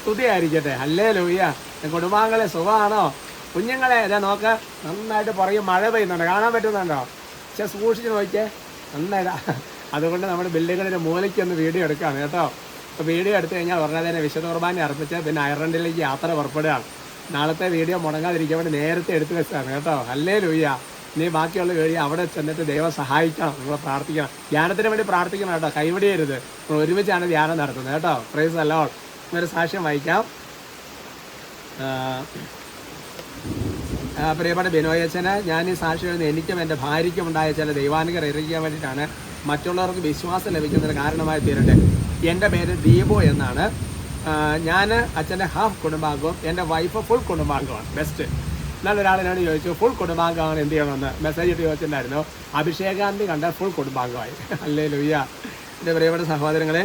സ്തുതിയായിരിക്കട്ടെ അല്ലേ ലൂയ്യ കുടുംബാംഗങ്ങളെ സുഖമാണോ? കുഞ്ഞുങ്ങളെ ഇതാ നോക്ക. നന്നായിട്ട് പറയും മഴ പെയ്യുന്നുണ്ട്. കാണാൻ പറ്റുന്നുണ്ടോ? പക്ഷെ സൂക്ഷിച്ച് നോക്കിയേ നന്നായിട്ട്. അതുകൊണ്ട് നമ്മുടെ ബിൽഡിങ്ങിന്റെ മൂലയ്ക്ക് ഒന്ന് വീഡിയോ എടുക്കുകയാണ് കേട്ടോ. അപ്പോൾ വീഡിയോ എടുത്തു കഴിഞ്ഞാൽ ഉടനെ തന്നെ വിശുദ്ധ കുർബാന അർപ്പിച്ച് പിന്നെ അയർലൻഡിലേക്ക് യാത്ര പുറപ്പെടുകയാണ്. നാളത്തെ വീഡിയോ മുടങ്ങാതിരിക്കാൻ വേണ്ടി നേരത്തെ എടുത്തു വെച്ചതാണ് കേട്ടോ. അല്ലേ ലൂയ്യ നീ ബാക്കിയുള്ള കഴി അവിടെ ചെന്നിട്ട് ദൈവം സഹായിക്കണം നിങ്ങൾ പ്രാർത്ഥിക്കണം. ധ്യാനത്തിന് വേണ്ടി പ്രാർത്ഥിക്കണം കേട്ടോ കൈവിടിയരുത്. നമ്മൾ ഒരുമിച്ചാണ് ധ്യാനം നടത്തുന്നത് കേട്ടോ. പ്രൈസ് അല്ലോ ഒരു സാക്ഷ്യം വായിക്കാം. പ്രിയപ്പെട്ട ബിനോയച്ചന് ഞാൻ ഈ സാക്ഷി എഴുതുന്ന എനിക്കും എന്റെ ഭാര്യയ്ക്കും ഉണ്ടായ ചില ദൈവാനുഗ്രഹം അറിയിക്കാൻ വേണ്ടിയിട്ടാണ് മറ്റുള്ളവർക്ക് വിശ്വാസം ലഭിക്കുന്നതിന് കാരണമായി തീരട്ടെ എന്റെ പേര് ദീപു എന്നാണ്. ഞാൻ അച്ഛന്റെ ഹാഫ് കുടുംബാംഗവും എന്റെ വൈഫ് ഫുൾ കുടുംബാംഗമാണ് ബെസ്റ്റ് എന്നാലും ഒരാളിനോട് ചോദിച്ചു ഫുൾ കുടുംബാംഗമാണ് എന്ത് ചെയ്യണമെന്ന്? മെസ്സേജ് ഇട്ട് ചോദിച്ചിട്ടുണ്ടായിരുന്നു. അഭിഷേകാന്തി കണ്ട ഫുൾ കുടുംബാംഗമായി അല്ലേ ലുയ്യ എന്റെ പ്രിയപ്പെട്ട സഹോദരങ്ങളെ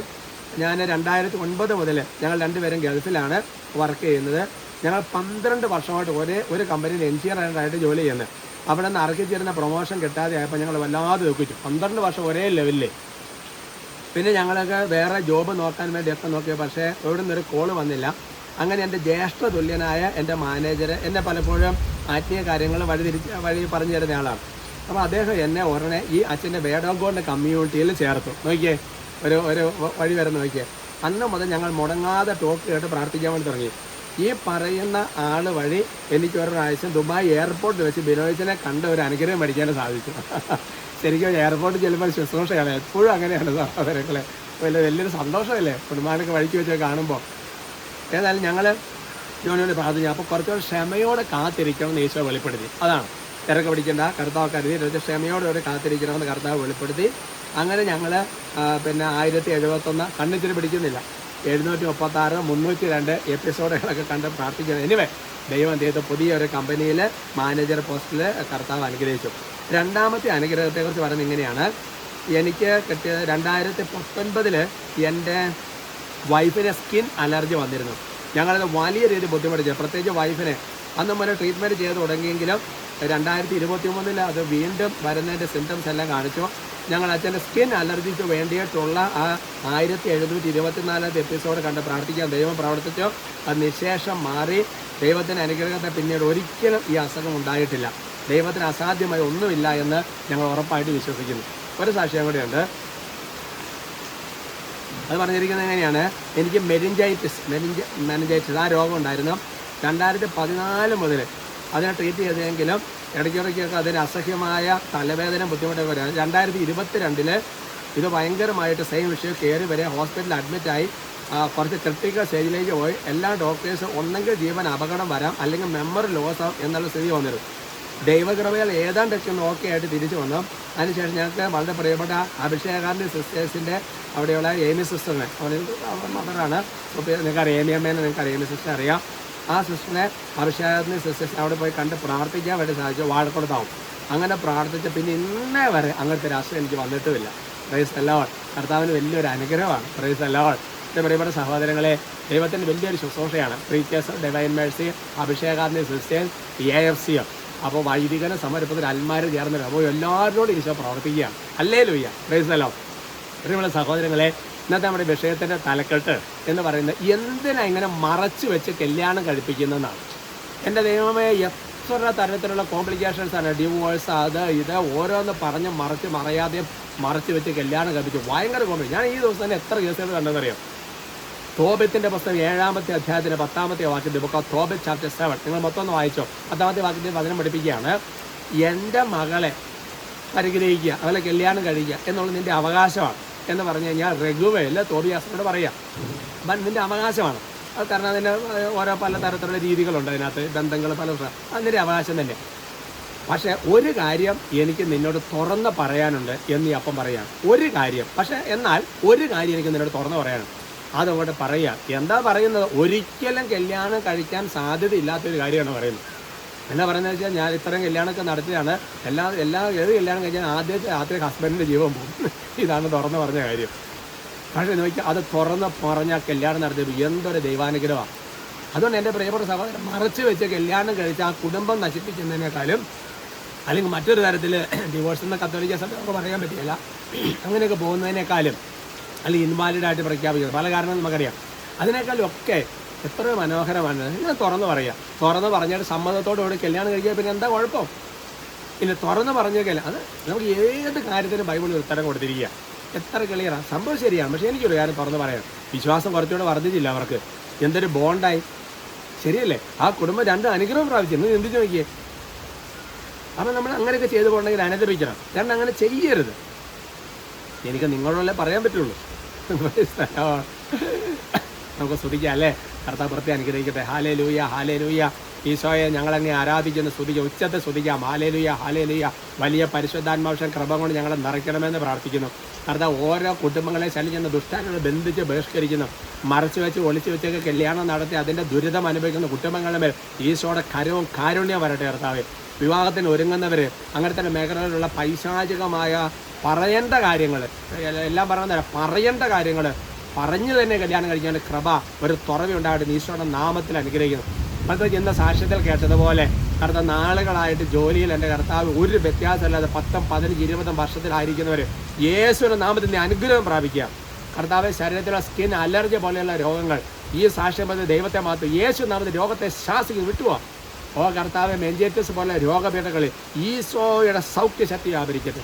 ഞാൻ രണ്ടായിരത്തി ഒൻപത് മുതൽ ഞങ്ങൾ രണ്ടുപേരും ഗൾഫിലാണ് വർക്ക് ചെയ്യുന്നത്. ഞങ്ങൾ പന്ത്രണ്ട് വർഷമായിട്ട് ഒരേ ഒരു കമ്പനിയിൽ എഞ്ചിനീയറായിട്ട് ജോലി ചെയ്യുന്നത് അവിടെ നിന്ന് അർഹിച്ചിരുന്ന പ്രൊമോഷൻ കിട്ടാതെ ആയപ്പോൾ ഞങ്ങൾ വല്ലാതെ ദുഃഖിച്ചു. പന്ത്രണ്ട് വർഷം ഒരേ ലെവലിൽ പിന്നെ ഞങ്ങളൊക്കെ വേറെ ജോബ് നോക്കാൻ വേണ്ടി എത്ര നോക്കിയ പക്ഷേ എവിടെ നിന്നൊരു കോൾ വന്നില്ല. അങ്ങനെ എന്റെ ജ്യേഷ്ഠ തുല്യനായ എന്റെ മാനേജർ എന്നെ പലപ്പോഴും ആത്മീയ കാര്യങ്ങൾ വഴി തിരിച്ച് വഴി പറഞ്ഞു തരുന്ന ആളാണ്. അപ്പോൾ അദ്ദേഹം എന്നെ ഉടനെ ഈ അച്ഛന്റെ വേടോഗോണ്ട് കമ്മ്യൂണിറ്റിയിൽ ചേർത്തു. നോക്കിയേ ഒരു ഒരു വഴി വരെ നോക്കിയേ. അന്ന് മുതൽ ഞങ്ങൾ മുടങ്ങാതെ ടോക്ക് കേട്ട് പ്രാർത്ഥിക്കാൻ വേണ്ടി തുടങ്ങി. ഈ പറയുന്ന ആൾ വഴി എനിക്ക് ഒരു പ്രാവശ്യം ദുബായ് എയർപോർട്ടിൽ വെച്ച് ബിനോയിച്ചിനെ കണ്ട ഒരു അനുഗ്രഹം മേടിക്കാൻ സാധിച്ചു ശരിക്കും എയർപോർട്ടിൽ ചെല്ലുമ്പോൾ ശുശ്രൂഷയാണ്. എപ്പോഴും അങ്ങനെയാണ് സഹോദരങ്ങളെ വലിയ വലിയൊരു സന്തോഷമല്ലേ? കുടുംബാനൊക്കെ വഴിക്ക് വെച്ച് കാണുമ്പോൾ. ഏതായാലും ഞങ്ങൾ ജോണിയോട് പ്രാർത്ഥിച്ചു അപ്പോൾ കുറച്ചുകൂടെ ക്ഷമയോടെ കാത്തിരിക്കണം എന്ന് ഈശോ വെളിപ്പെടുത്തി. അതാണ്. തിരക്ക് പിടിക്കേണ്ട. കർത്താവ് കരുതി. ക്ഷമയോടെ ഒരു കാത്തിരിക്കണമെന്ന് കർത്താവ് വെളിപ്പെടുത്തി. അങ്ങനെ ഞങ്ങൾ പിന്നെ ആയിരത്തി എഴുപത്തൊന്ന് കണ്ണിച്ചിരി പിടിക്കുന്നില്ല. എഴുന്നൂറ്റി മുപ്പത്തി ആറ് മുന്നൂറ്റി രണ്ട് എപ്പിസോഡുകളൊക്കെ കണ്ട് പ്രാർത്ഥിക്കുന്നത് എനിവേ ദൈവം ചെയ്ത പുതിയ പുതിയൊരു കമ്പനിയിൽ മാനേജർ പോസ്റ്റിൽ കർത്താവ് അനുഗ്രഹിച്ചു. രണ്ടാമത്തെ അനുഗ്രഹത്തെക്കുറിച്ച് പറയുന്നത് ഇങ്ങനെയാണ്. എനിക്ക് കിട്ടിയത് രണ്ടായിരത്തി പത്തൊൻപതിൽ എന്റെ വൈഫിന് സ്കിൻ അലർജി വന്നിരുന്നു. ഞങ്ങളത് വലിയ രീതിയിൽ ബുദ്ധിമുട്ടിച്ചു. പ്രത്യേകിച്ച് വൈഫിന് അന്ന് മുതൽ ട്രീറ്റ്മെന്റ് ചെയ്ത് തുടങ്ങിയെങ്കിലും രണ്ടായിരത്തി ഇരുപത്തി മൂന്നിൽ അത് വീണ്ടും വരുന്നതിന്റെ സിംറ്റംസ് എല്ലാം കാണിച്ചു. ഞങ്ങൾ അച്ഛന്റെ സ്കിൻ അലർജിക്ക് വേണ്ടിയിട്ടുള്ള ആ ആയിരത്തി എഴുന്നൂറ്റി ഇരുപത്തിനാലാമത്തെ എപ്പിസോഡ് കണ്ട് പ്രാർത്ഥിക്കാൻ ദൈവം പ്രവർത്തിച്ചു. അത് നിശേഷം മാറി. ദൈവത്തിന്റെ അനുഗ്രഹത്തെ പിന്നീട് ഒരിക്കലും ഈ അസുഖം ഉണ്ടായിട്ടില്ല. ദൈവത്തിന് അസാധ്യമായി ഒന്നുമില്ല എന്ന് ഞങ്ങൾ ഉറപ്പായിട്ട് വിശ്വസിക്കുന്നു. ഒരു സാക്ഷ്യം കൂടെയുണ്ട്. അത് പറഞ്ഞിരിക്കുന്നത് എങ്ങനെയാണ്? എനിക്ക് മെരിഞ്ചൈറ്റിസ് മെരിഞ്ച മെനിഞ്ചൈറ്റിസ് ആ രോഗം ഉണ്ടായിരുന്നു രണ്ടായിരത്തി പതിനാല് മുതൽ അതിനെ ട്രീറ്റ് ചെയ്തെങ്കിലും ഇടയ്ക്കിടയ്ക്കൊക്കെ അതിന് അസഹ്യമായ തലവേദന ബുദ്ധിമുട്ടൊക്കെ വരാം. രണ്ടായിരത്തി ഇരുപത്തി രണ്ടിൽ ഇത് ഭയങ്കരമായിട്ട് സെയിം വിഷയം കയറി വരെ ഹോസ്പിറ്റലിൽ അഡ്മിറ്റായി കുറച്ച് ക്രിട്ടിക്കൽ സ്റ്റേജിലേക്ക് പോയി. എല്ലാ ഡോക്ടേഴ്സും ഒന്നെങ്കിൽ ജീവൻ അപകടം വരാം അല്ലെങ്കിൽ മെമ്മറി ലോസ് ആവും എന്നുള്ള സ്ഥിതി വന്നിരുന്നു. ദൈവകൃപകൾ ഏതാണ്ട് ഒന്ന് ഓക്കെ ആയിട്ട് തിരിച്ചു വന്നു. അതിനുശേഷം ഞങ്ങൾക്ക് വളരെ പ്രിയപ്പെട്ട അഭിഷേകാറിന്റെ സിസ്റ്റേഴ്സിന്റെ അവിടെയുള്ള ഏമി സിസ്റ്ററിനെ അവിടെ മദറാണ്. നിങ്ങൾക്ക് അറിയാം ഏമി അമ്മേനെ നിങ്ങൾക്ക് അറിയാം ഏമി സിസ്റ്റർ അറിയാം. ആ സിസ്റ്ററിനെ അഭിഷേകാറിന്റെ സിസ്റ്റേഴ്സിനെ അവിടെ പോയി കണ്ട് പ്രാർത്ഥിക്കാൻ വേണ്ടി സാധിച്ചു വാഴക്കൊടുത്താവും. അങ്ങനെ പ്രാർത്ഥിച്ച പിന്നെ ഇന്നേ വരെ അങ്ങനത്തെ അസുഖം എനിക്ക് വന്നിട്ടുമില്ല. പ്രൈസ് അല്ലാവൾ കർത്താവിന് വലിയൊരു അനുഗ്രഹമാണ്. പ്രൈസ് അല്ലാവൾ എന്റെ പ്രിയപ്പെട്ട സഹോദരങ്ങളെ ദൈവത്തിന്റെ വലിയൊരു ശുശ്രൂഷയാണ്. പ്രീറ്റേഴ്സ് ഡിവൈൻ മേഴ്സി അഭിഷേകാന്തി സിസ്റ്റേഴ്സ് എ എഫ് സി അപ്പോൾ വൈദികന സമരപ്പത്തിൽ അൽമാര് ചേർന്നില്ല അപ്പോൾ എല്ലാവരോടും ഈശോ പ്രവർത്തിക്കുകയാണ്. അല്ലേ ലൂയ്യ പ്രൈസ് അല്ലോ പ്രിയമുള്ള സഹോദരങ്ങളെ ഇന്നത്തെ നമ്മുടെ വിഷയത്തിന്റെ തലക്കെട്ട് എന്ന് പറയുന്നത് എന്തിനാ ഇങ്ങനെ മറച്ചു വെച്ച് കല്യാണം കഴിപ്പിക്കുന്നതെന്നാണ് എന്റെ ദൈവമേ എത്ര തരത്തിലുള്ള കോംപ്ലിക്കേഷൻസ് ആണ്. ഡിവോഴ്സ് അത് ഇത് ഓരോന്ന് പറഞ്ഞ് മറച്ച് മറയാതെ മറച്ചു വെച്ച് കല്യാണം കഴിപ്പിച്ചു. ഭയങ്കര കോംപ്ലി ഞാൻ ഈ ദിവസം തന്നെ എത്ര കേസുകൾ കണ്ടെന്നറിയാം തോബത്തിന്റെ പുസ്തകം ഏഴാമത്തെ അധ്യായത്തിന്റെ പത്താമത്തെ വാക്യത്തിൽ book of Tobit chapter seven. നിങ്ങൾ മൊത്തം ഒന്ന് വായിച്ചോ. പത്താമത്തെ വാക്യത്തിൽ വചനം പഠിപ്പിക്കുകയാണ്. എന്റെ മകളെ പരിഗ്രഹിക്കുക അവളെ കല്യാണം കഴിക്കുക എന്നുള്ളത് നിന്റെ അവകാശമാണ്. എന്ന് പറഞ്ഞു കഴിഞ്ഞാൽ രഘുവയിൽ തോബിയാസിനോട് പറയാം. അപ്പം നിന്റെ അവകാശമാണ്. അത് കാരണം അതിന് ഓരോ പല തരത്തിലുള്ള രീതികളുണ്ട് അതിനകത്ത്. ബന്ധങ്ങൾ പല അത് നിന്റെ അവകാശം തന്നെ. പക്ഷേ ഒരു കാര്യം എനിക്ക് നിന്നോട് തുറന്ന് പറയാനുണ്ട് എന്ന് ഈ അപ്പം പറയാം ഒരു കാര്യം. പക്ഷേ എന്നാൽ ഒരു കാര്യം എനിക്ക് നിന്നോട് തുറന്ന് പറയാനുണ്ട്. അതങ്ങോട്ട് പറയുക എന്താ പറയുന്നത്? ഒരിക്കലും കല്യാണം കഴിക്കാൻ സാധ്യതയില്ലാത്തൊരു കാര്യമാണ് പറയുന്നത്. എന്നാ പറയുന്നത് വെച്ചാൽ ഞാൻ ഇത്രയും കല്യാണമൊക്കെ നടത്തിയാണ് എല്ലാ എല്ലാ ഏത് കല്യാണം കഴിഞ്ഞാൽ ആദ്യത്തെ രാത്രി ഹസ്ബൻഡിന്റെ ജീവൻ പോകും. ഇതാണ് തുറന്ന് പറഞ്ഞ കാര്യം. പക്ഷേ നോക്കിയാൽ അത് തുറന്ന് പറഞ്ഞ കല്യാണം നടത്തിയപ്പോൾ എന്തൊരു ദൈവാനുഗ്രഹമാണ്. അതുകൊണ്ട് എന്റെ പ്രിയപ്പെട്ട സഹോദരൻ മറച്ചു വെച്ച് കല്യാണം കഴിച്ച് ആ കുടുംബം നശിപ്പിക്കുന്നതിനേക്കാളും അല്ലെങ്കിൽ മറ്റൊരു തരത്തിൽ ഡിവോഴ്സ് എന്ന കത്തോലിക്ക സഭ നമുക്ക് പറയാൻ പറ്റില്ല. അങ്ങനെയൊക്കെ പോകുന്നതിനേക്കാളും അല്ലെങ്കിൽ ഇൻവാലിഡ് ആയിട്ട് പ്രഖ്യാപിക്കുന്നത്. പല കാരണങ്ങൾ നമുക്കറിയാം. അതിനേക്കാളും ഒക്കെ എത്ര മനോഹരമാണ്. ഇങ്ങനെ തുറന്ന് പറയാം. തുറന്ന് പറഞ്ഞിട്ട് സമ്മതത്തോടുകൂടി കല്യാണം കഴിക്കാൻ പിന്നെ എന്താ കുഴപ്പം? പിന്നെ തുറന്ന് പറഞ്ഞേക്കല്ല അത് നമുക്ക് ഏത് കാര്യത്തിനും ബൈബിളിൽ ഉത്തരം കൊടുത്തിരിക്കുക. എത്ര ക്ലിയറാണ് സംഭവം ശരിയാണ് പക്ഷേ എനിക്കൊരു കാര്യം തുറന്ന് പറയാം. വിശ്വാസം കുറച്ചുകൂടെ വർദ്ധിച്ചില്ല അവർക്ക്. എന്തൊരു ബോണ്ടായി. ശരിയല്ലേ? ആ കുടുംബം രണ്ട് അനുഗ്രഹം പ്രാപിച്ചു. എന്ന് ചിന്തിച്ച് നോക്കിയേ? അപ്പം നമ്മൾ അങ്ങനെയൊക്കെ ചെയ്തു പോകണമെങ്കിൽ അനുദപിക്കണം കാരണം അങ്ങനെ ചെയ്യരുത്. എനിക്ക് നിങ്ങളോടല്ലേ പറയാൻ പറ്റുള്ളൂ. നമുക്ക് സ്തുതിക്കാം അല്ലേ കർത്താവ് പ്രത്യേകം അനുഗ്രഹിക്കട്ടെ. ഹാലേ ലൂയ ഹാലേ ലൂയ ഈശോയെ ഞങ്ങളെന്നെ ആരാധിക്കുന്ന. സ്തുതിക്കുക ഉച്ചത്തെ സ്തുതിക്കാം. ഹാലേ ലൂയ ഹാലേ ലൂയ വലിയ പരിശുദ്ധാത്മാവശ്യം കൃപ കൊണ്ട് ഞങ്ങളെ നിറയ്ക്കണമെന്ന് പ്രാർത്ഥിക്കുന്നു. കർത്താവ് ഓരോ കുടുംബങ്ങളെ ശലിക്കുന്ന ദുഷ്ടാനോട് ബന്ധിച്ച് ബഹിഷ്കരിക്കുന്നു. മറച്ചു വെച്ച് ഒളിച്ചു വെച്ചൊക്കെ കല്യാണം നടത്തി അതിന്റെ ദുരിതം അനുഭവിക്കുന്ന കുടുംബങ്ങളുടെ മേൽ ഈശോയുടെ കരവും കാരുണ്യം വരട്ടെ കർത്താവ്. വിവാഹത്തിന് ഒരുങ്ങുന്നവർ അങ്ങനെ തന്നെ മേഖലകളിലുള്ള പൈശാചികമായ പറയേണ്ട കാര്യങ്ങൾ. എല്ലാം പറയുന്ന പറയേണ്ട കാര്യങ്ങൾ. പറഞ്ഞു തന്നെ കല്യാണം കഴിക്കാൻ കൃപ ഒരു തുറവുണ്ടായിട്ട് ഈശോയുടെ നാമത്തിൽ അനുഗ്രഹിക്കുന്നു. അത് ചെന്ന സാക്ഷ്യത്തിൽ കേട്ടതുപോലെ കർത്ത നാളുകളായിട്ട് ജോലിയിൽ എന്റെ കർത്താവ് ഒരു വ്യത്യാസമില്ലാതെ പത്തും പതിനഞ്ച് ഇരുപതും വർഷത്തിലായിരിക്കുന്നവർ യേശുവിന്റെ നാമത്തിൽ അനുഗ്രഹം പ്രാപിക്കുക. കർത്താവ് ശരീരത്തിലെ സ്കിൻ അലർജി പോലെയുള്ള രോഗങ്ങൾ ഈ സാക്ഷ്യം പറഞ്ഞ ദൈവത്തെ മാത്രം യേശു നാമത്തിൽ രോഗത്തെ ശാസിക്കും വിട്ടുവാ? ഓ കർത്താവ് മെഞ്ചേറ്റസ് പോലെ രോഗപീഠകളിൽ ഈശോയുടെ സൗഖ്യശക്തി വ്യാപരിക്കട്ടെ.